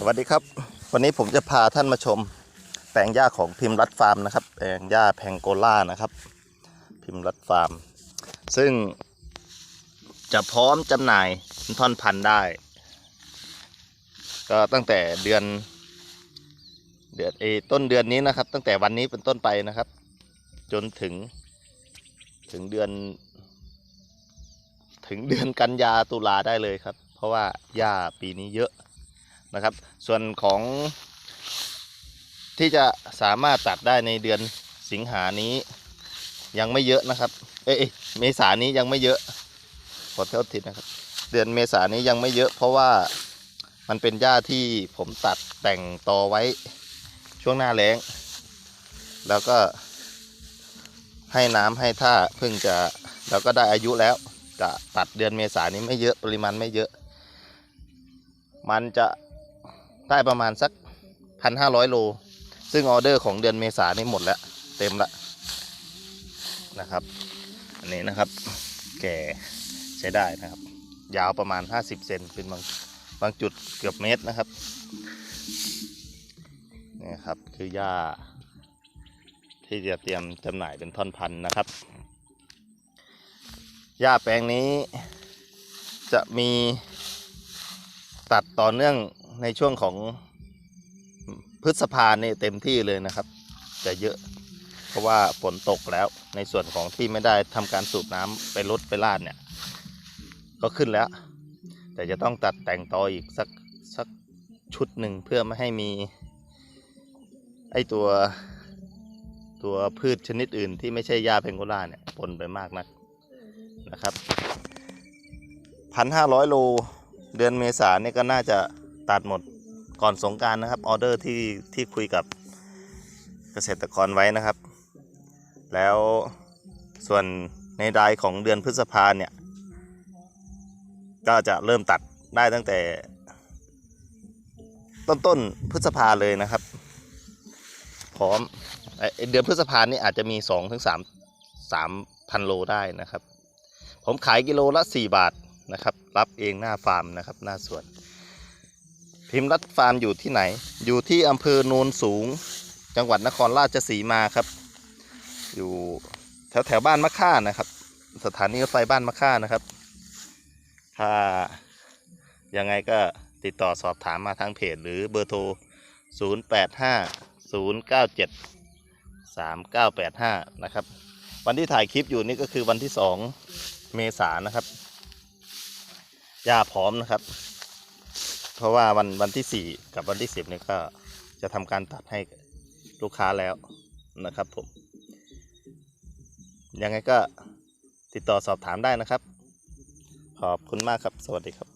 สวัสดีครับ วันนี้ผมจะพาท่านมาชม แปลงหญ้าของพิมพ์รัดฟาร์มนะครับ แปลงหญ้าแพงโกล่านะครับ พิมพ์รัดฟาร์ม ซึ่ง จะพร้อมจำหน่ายท่อนพันธุ์ได้ ก็ตั้งแต่เดือน เดือนเอต้นเดือนนี้นะครับ ตั้งแต่วันนี้เป็นต้นไปนะครับ จนถึง ถึงเดือน ถึงเดือนกันยาตุลาได้เลยครับ เพราะว่าหญ้าปีนี้เยอะ นะครับ ส่วนของที่จะสามารถตัดได้ในเดือนสิงหานี้ยังไม่เยอะนะครับ เอ้ยเมษานี้ยังไม่เยอะขอโทษทีนะครับ เดือนเมษานี้ยังไม่เยอะ เพราะว่ามันเป็นหญ้าที่ผมตัดแต่งตอไว้ช่วงหน้าแล้ง แล้วก็ให้น้ำให้ท่าเพิ่งจะแล้วก็ได้อายุแล้ว จะตัดเดือนเมษานี้ไม่เยอะปริมาณไม่เยอะ มันจะ ได้ประมาณสักพันห้าร้อยโล ซึ่งออเดอร์ของเดือนเมษานี่หมดแล้ว เต็มละนะครับ อันนี้นะครับ แก่ใช้ได้นะครับ ยาวประมาณ 50 เซนเป็นบางบางจุดเกือบเมตรนะครับนี่ครับคือหญ้า ที่จะเตรียมจำหน่ายเป็นท่อนพันนะครับหญ้าแปลงนี้จะมีตัดต่อเนื่อง ในช่วงของพฤษภาเนี่ยเต็มที่เลยนะครับ จะเยอะ เพราะว่าฝนตกแล้วในส่วนของที่ไม่ได้ทำการสูบน้ำไปลดไปลาดเนี่ย ก็ขึ้นแล้ว แต่จะต้องตัดแต่งต่ออีกสักสักชุดหนึ่งเพื่อไม่ให้มีไอตัวตัวพืชชนิดอื่นที่ไม่ใช่หญ้าเพงโกล่าเนี่ยปนไปมากนักนะครับพันห้าร้อยโลเดือนเมษาเนี่ยก็น่าจะ ตัดหมดก่อนสงการนะครับออเดอร์ที่ที่คุยกับเกษตรกรไว้นะครับ แล้วส่วนในรายของเดือนพฤษภาเนี่ยก็จะเริ่มตัดได้ตั้งแต่ ต้นต้นพฤษภาเลยนะครับ พร้อมเดือนพฤษภานี่อาจจะมี2-3ถึง3 3พันโลได้นะครับ ผมขายกิโลละ 4 บาทนะครับ รับเองหน้าฟาร์มนะครับ หน้าสวน พิมพ์รัดฟาร์มอยู่ที่ไหน อยู่ที่อำเภอโนนสูง จังหวัดนครราชสีมาครับ อยู่แถวแถวบ้านมะค่านะครับ สถานีรถไฟบ้านมะค่านะครับ ถ้ายังไงก็ติดต่อสอบถามมาทางเพจหรือเบอร์โทร 085 097 3985 นะครับ วันที่ถ่ายคลิปอยู่นี่ก็คือวันที่ 2 เมษายนนะครับยาพร้อมนะครับ เพราะว่าวันวันที่ 4 กับวันที่ 10เนี่ยก็จะทำการตัดให้ลูกค้าแล้วนะครับผม ยังไงก็ติดต่อสอบถามได้นะครับ ขอบคุณมากครับ สวัสดีครับ